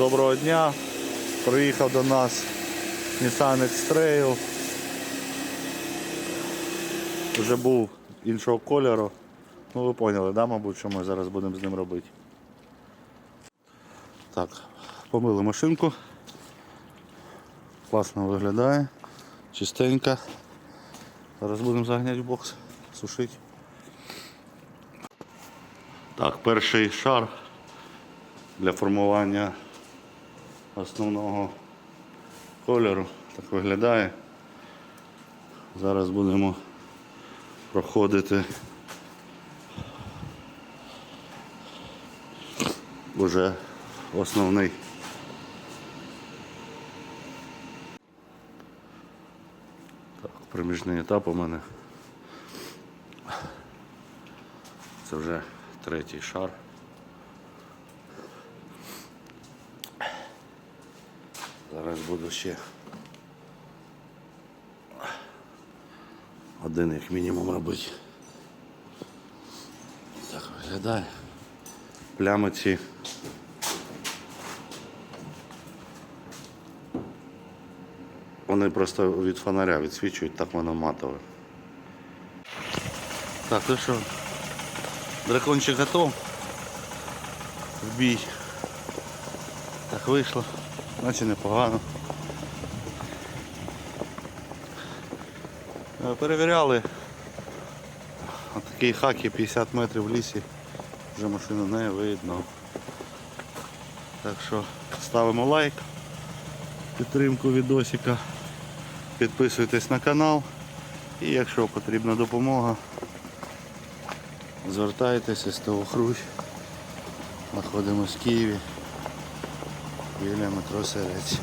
Доброго дня. Приїхав до нас Nissan X-Trail. Вже був іншого кольору. Ну ви поняли, да, мабуть, що ми зараз будемо з ним робити. Так, помили машинку. Класно виглядає. Чистенька. Зараз будемо заганяти в бокс, сушити. Так, перший шар для формування основного кольору. Так виглядає. Зараз будемо проходити вже основний. Так, проміжний етап у мене. Це вже третій шар. Зараз буду ще один як мінімум робити. Так виглядає. Плями ці. Вони просто від фонаря відсвічують, так воно матове. Так, ну що, дракончик готов. В бій. Так вийшло, наче непогано. Е, Перевіряли. Такий хакі 50 метрів в лісі. Вже машину не видно. Так що ставимо лайк, підтримку відосика, підписуйтесь на канал і якщо потрібна допомога, звертайтеся СТО Хрущ. Знаходимося в Києві метро Серець.